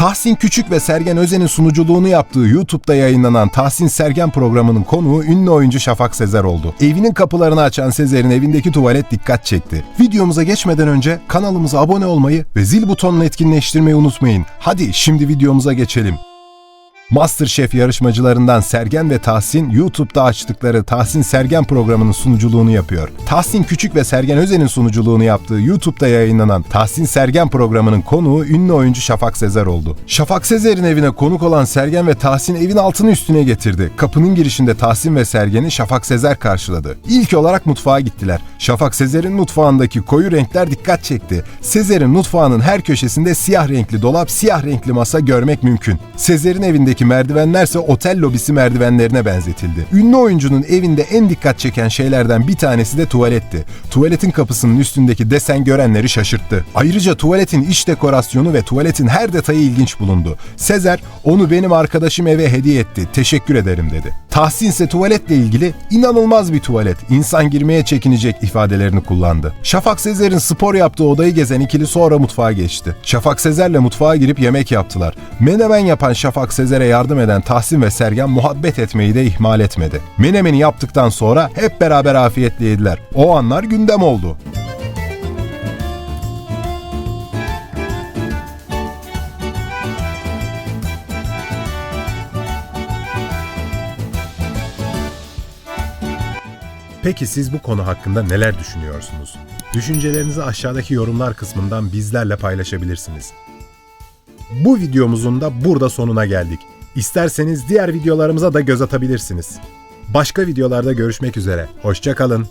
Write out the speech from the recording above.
Tahsin Küçük ve Sergen Özen'in sunuculuğunu yaptığı YouTube'da yayınlanan Tahsin Sergen programının konuğu ünlü oyuncu Şafak Sezer oldu. Evinin kapılarını açan Sezer'in evindeki tuvalet dikkat çekti. Videomuza geçmeden önce kanalımıza abone olmayı ve zil butonunu etkinleştirmeyi unutmayın. Hadi şimdi videomuza geçelim. Masterchef yarışmacılarından Sergen ve Tahsin YouTube'da açtıkları Tahsin Sergen programının sunuculuğunu yapıyor. Tahsin Küçük ve Sergen Özen'in sunuculuğunu yaptığı YouTube'da yayınlanan Tahsin Sergen programının konuğu ünlü oyuncu Şafak Sezer oldu. Şafak Sezer'in evine konuk olan Sergen ve Tahsin evin altını üstüne getirdi. Kapının girişinde Tahsin ve Sergen'i Şafak Sezer karşıladı. İlk olarak mutfağa gittiler. Şafak Sezer'in mutfağındaki koyu renkler dikkat çekti. Sezer'in mutfağının her köşesinde siyah renkli dolap, siyah renkli masa görmek mümkün. Sezer'in evindeki merdivenlerse otel lobisi merdivenlerine benzetildi. Ünlü oyuncunun evinde en dikkat çeken şeylerden bir tanesi de tuvaletti. Tuvaletin kapısının üstündeki desen görenleri şaşırttı. Ayrıca tuvaletin iç dekorasyonu ve tuvaletin her detayı ilginç bulundu. Sezer, onu benim arkadaşım eve hediye etti, teşekkür ederim dedi. Tahsin ise tuvaletle ilgili inanılmaz bir tuvalet, insan girmeye çekinecek ifadelerini kullandı. Şafak Sezer'in spor yaptığı odayı gezen ikili sonra mutfağa geçti. Şafak Sezer'le mutfağa girip yemek yaptılar. Menemen yapan Şafak Sezer'e yardım eden Tahsin ve Sergen muhabbet etmeyi de ihmal etmedi. Menemeni yaptıktan sonra hep beraber afiyetle yediler. O anlar gündem oldu. Peki siz bu konu hakkında neler düşünüyorsunuz? Düşüncelerinizi aşağıdaki yorumlar kısmından bizlerle paylaşabilirsiniz. Bu videomuzun da burada sonuna geldik. İsterseniz diğer videolarımıza da göz atabilirsiniz. Başka videolarda görüşmek üzere. Hoşçakalın.